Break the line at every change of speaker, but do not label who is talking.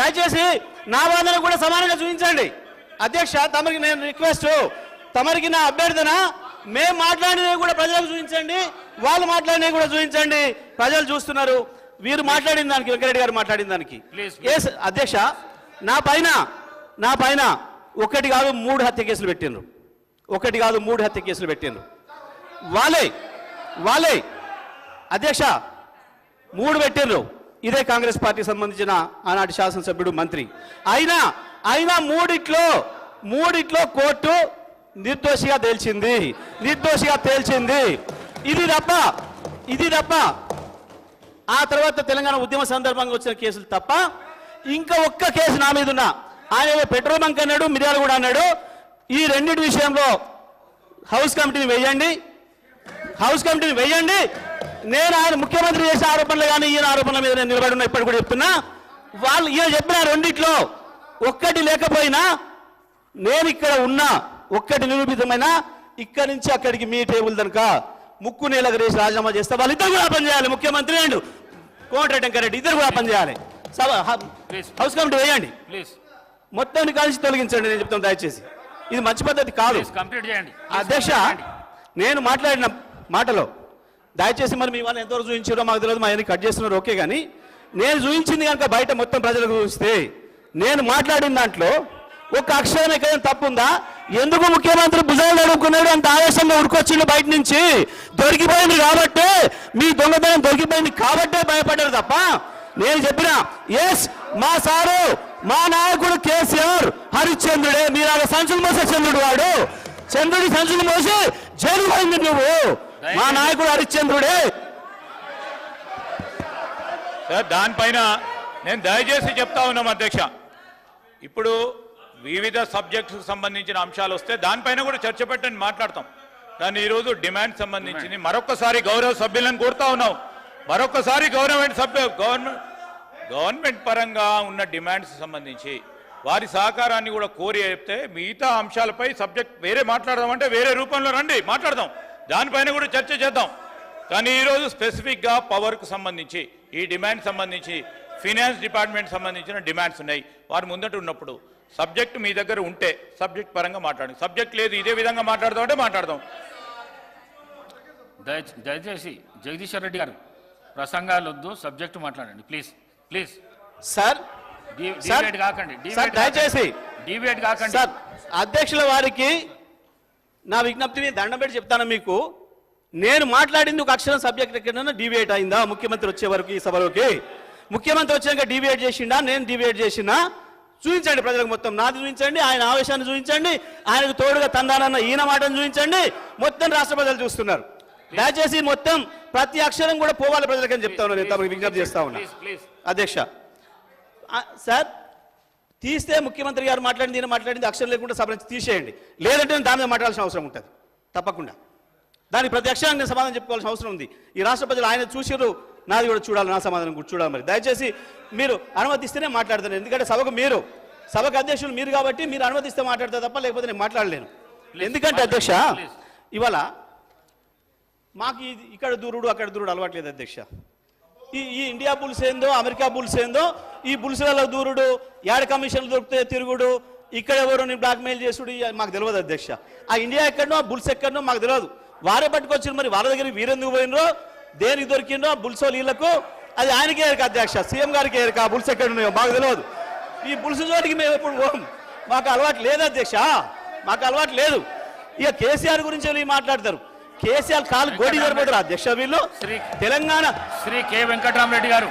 దయచేసి నా వాదన కూడా సమానంగా చూపించండి. అధ్యక్ష తమరికి నేను రిక్వెస్ట్ తమరికి నా అభ్యర్థన మేము మాట్లాడినవి కూడా ప్రజలకు చూపించండి వాళ్ళు మాట్లాడినవి కూడా చూపించండి. ప్రజలు చూస్తున్నారు. వీరు మాట్లాడిన దానికి వెంకరెడ్డి గారు మాట్లాడిన దానికి. అధ్యక్ష నా పైన నా పైన ఒకటి కాదు మూడు హత్య కేసులు పెట్టిండ్రు. ఒకటి కాదు మూడు హత్య కేసులు పెట్టిండ్రు. వాళ్ళే వాళ్ళే అధ్యక్ష మూడు పెట్టిండ్రు. ఇదే కాంగ్రెస్ పార్టీకి సంబంధించిన ఆనాటి శాసనసభ్యుడు మంత్రి. అయినా అయినా మూడిట్లో మూడిట్లో కోర్టు నిర్దోషిగా తేల్చింది. నిర్దోషిగా తేల్చింది. ఇది తప్ప ఇది తప్ప. ఆ తర్వాత తెలంగాణ ఉద్యమ సందర్భంగా వచ్చిన కేసులు తప్ప ఇంకా ఒక్క కేసు నా మీద ఉన్నా. ఆయన పెట్రోల్ బంక్ అన్నాడు మిర్యాల కూడా అన్నాడు. ఈ రెండింటి విషయంలో హౌస్ కమిటీని వేయండి. హౌస్ కమిటీని వేయండి. నేను ఆయన ముఖ్యమంత్రి చేసే ఆరోపణలు కానీ ఈయన ఆరోపణల మీద నేను నిలబడి ఉన్నా ఇప్పటి కూడా చెప్తున్నా. వాళ్ళు ఈయన చెప్పిన రెండిట్లో ఒక్కటి లేకపోయినా నేను ఇక్కడ ఉన్నా ఒక్కటి నిరూపితమైన ఇక్కడి నుంచి అక్కడికి మీ టేబుల్ దనక ముక్కు నేలకు రేసి రాజీనామా చేస్తే వాళ్ళిద్దరు కూడా పనిచేయాలి ముఖ్యమంత్రి అండ్. కోమటిరెడ్డి వెంకరెడ్డి ఇద్దరు కూడా పనిచేయాలి. హౌస్ కమిటీ వేయండి. మొత్తాన్ని కలిసి తొలగించండి నేను చెప్తాను దయచేసి. ఇది మంచి పద్ధతి కాదు. అధ్యక్ష నేను మాట్లాడిన మాటలో దయచేసి మరి మీ వాళ్ళు ఎంతవరకు చూపించారో మాకు తెలియదు మా ఆయన కట్ చేస్తున్నారు ఓకే కానీ నేను చూపించింది కనుక బయట మొత్తం ప్రజలకు చూస్తే నేను మాట్లాడిన దాంట్లో ఒక అక్షరం ఎక్కడైనా తప్పుందా ఎందుకు ముఖ్యమంత్రి భుజాలు అడుగుకున్నాడు అంత ఆవేశంగా ఉడుకొచ్చిండు బయట నుంచి. దొరికిపోయింది కాబట్టి మీ దొంగతనం దొరికిపోయింది కాబట్టే భయపడ్డారు తప్ప నేను చెప్పిన ఎస్ మా సారు మా నాయకుడు కేసీఆర్ హరిశ్చంద్రుడే. మీరు ఆ సంచులు మోసే చంద్రుడు వాడు. చంద్రుడి సంచులు మోసి జైలు పోయింది నువ్వు. మా నాయకుడు హరిశ్చంద్రుడే.
సార్ దానిపైన నేను దయచేసి చెప్తా ఉన్నాం అధ్యక్ష. ఇప్పుడు వివిధ సబ్జెక్ట్స్ సంబంధించిన అంశాలు వస్తే దానిపైన కూడా చర్చ పెట్టండి మాట్లాడతాం. కానీ ఈరోజు డిమాండ్ సంబంధించింది. మరొకసారి గౌరవ సభ్యులను కోరుతా ఉన్నాం. మరొకసారి గవర్నమెంట్ సభ్యు గవర్నమెంట్ గవర్నమెంట్ పరంగా ఉన్న డిమాండ్స్ సంబంధించి వారి సహకారాన్ని కూడా కోరి చెప్తే మిగతా అంశాలపై సబ్జెక్ట్ వేరే మాట్లాడదామంటే వేరే రూపంలో రండి మాట్లాడదాం. దానిపైన కూడా చర్చ చేద్దాం కానీ ఈరోజు స్పెసిఫిక్గా పవర్కు సంబంధించి ఈ డిమాండ్ సంబంధించి ఫినాన్స్ డిపార్ట్మెంట్ సంబంధించిన డిమాండ్స్ ఉన్నాయి వారు ముందట ఉన్నప్పుడు సబ్జెక్ట్ మీ దగ్గర ఉంటే సబ్జెక్ట్ పరంగా మాట్లాడండి సబ్జెక్ట్ లేదు ఇదే విధంగా మాట్లాడదాం అంటే మాట్లాడదాం
దయ- దయచేసి జగదీశ్వర్ రెడ్డి గారు ప్రసంగాలు వద్దు సబ్జెక్ట్ మాట్లాడండి ప్లీజ్ ప్లీజ్
సార్
డిబేట్ కాకండి
సార్
డిబేట్
దయచేసి
కాకండి. డిబేట్ కాకండి
సార్ అధ్యక్షుల వారికి నా విజ్ఞప్తిని దండం పెట్టి చెప్తాను మీకు. నేను మాట్లాడింది ఒక అక్షరం సబ్జెక్ట్ ఎక్కడైనా డిబేట్ అయిందా? ముఖ్యమంత్రి వచ్చే వరకు ఈ సభలోకి. ముఖ్యమంత్రి వచ్చాక డిబేట్ చేసిండా? నేను డిబేట్ చేసినా? చూపించండి ప్రజలకు మొత్తం. నాది చూపించండి ఆయన ఆవేశాన్ని చూపించండి ఆయనకు తోడుగా తందానన్న ఈయన మాటను చూపించండి. మొత్తం రాష్ట్ర ప్రజలు చూస్తున్నారు. దయచేసి మొత్తం ప్రతి అక్షరం కూడా పోవాలి ప్రజలకని చెప్తా ఉన్నా నేను. తమకు విజ్ఞప్తి చేస్తా ఉన్నా. అధ్యక్ష. సార్ తీస్తే ముఖ్యమంత్రి గారు మాట్లాడింది ఈయన మాట్లాడింది అక్షరం లేకుండా సభ నుంచి తీసేయండి. లేదంటే నేను దాని మీద మాట్లాడాల్సిన అవసరం ఉంటుంది. తప్పకుండా. దానికి ప్రతి అక్షరానికి నేను సమాధానం చెప్పుకోవాల్సిన అవసరం ఉంది. ఈ రాష్ట్ర ప్రజలు ఆయన చూసిరు నాది కూడా చూడాలి నా సమాధానం కూడా చూడాలి మరి. దయచేసి మీరు అనుమతిస్తేనే మాట్లాడతాను. ఎందుకంటే సభకు మీరు సభకు అధ్యక్షులు మీరు కాబట్టి మీరు అనుమతిస్తే మాట్లాడతారు తప్ప లేకపోతే నేను మాట్లాడలేను. ఎందుకంటే అధ్యక్ష. ఇవాళ మాకు ఇది ఇక్కడ దూరుడు అక్కడ దూరుడు అలవాట్లేదు అధ్యక్ష. ఈ ఈ ఇండియా బుల్స్ ఏందో అమెరికా బుల్స్ ఏందో ఈ బుల్స్లలో దూరుడు యాడ కమిషన్లు దొరికితే తిరుగుడు ఇక్కడ ఎవరు నీ బ్లాక్మెయిల్ చేసుడు మాకు తెలియదు అధ్యక్ష. ఆ ఇండియా ఎక్కడనో ఆ బుల్స్ ఎక్కడనో మాకు తెలియదు. వారే పట్టుకొచ్చారు మరి వాళ్ళ దగ్గర వీరెందుకు పోయినరో దేనికి దొరికిందో బుల్స్ వీళ్ళకు అది ఆయనకే ఎరక అధ్యక్ష సీఎం గారికి ఎరక ఆ బుల్స్ ఎక్కడ ఉన్నాయో మాకు తెలియదు. ఈ బుల్స్ చోటికి మేము ఎప్పుడు పోం. మాకు అలవాటు లేదు అధ్యక్ష మాకు అలవాటు లేదు. ఇక కేసీఆర్ గురించి వీళ్ళు మాట్లాడతారు? కేసీఆర్ కాలు గోడి సరిపోతారు అధ్యక్ష వీళ్ళు.
శ్రీ
తెలంగాణ
శ్రీ కె వెంకటరామరెడ్డి గారు.